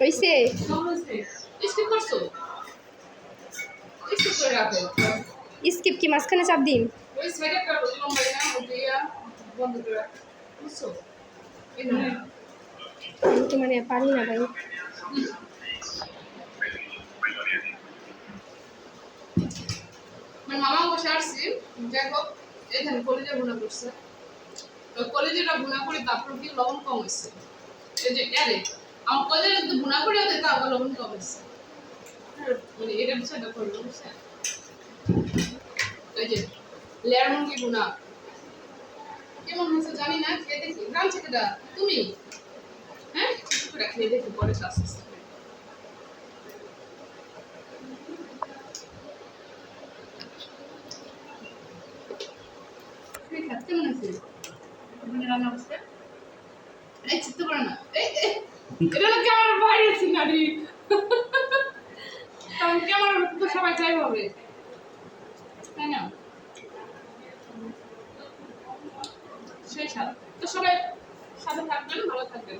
হইছে স্কিপ করছ? স্কিপ করে রাখো। স্কিপ কি মাঝখানে চাপ দিন ওই সাইডে কাটো লম্বা না উঠিয়া বন্ধ করে রাখো। বুঝছ? এই ধরনের আমি তো মানে পারি না ভাই? বসে আসছি। দেখো এখানে কলিজা ভুনা করছে। তো কলিজাটা ভুনা তারপর কি লবণ কম হয়েছে? এই যে আমার কলিজা যদি ভুনা তারপর লবণ কম হয়েছে। মানে এটা বিষয়টা করল এই যে লেয়ার মুরগি ভুনা। কেমন হয়েছে জানি না, খেয়ে দেখি। গ্রাম তুমি? হ্যাঁ খেয়ে দেখি, পরে আস্তে রান্না বসতে এই চিত্ত করে না এই এই, এটা না ক্যামেরার বাইরে আছি কারণ ক্যামেরার তো সবাই চাই হবে তাই না সেই সাথে তো সবাই সাথে থাকবেন ভালো থাকবেন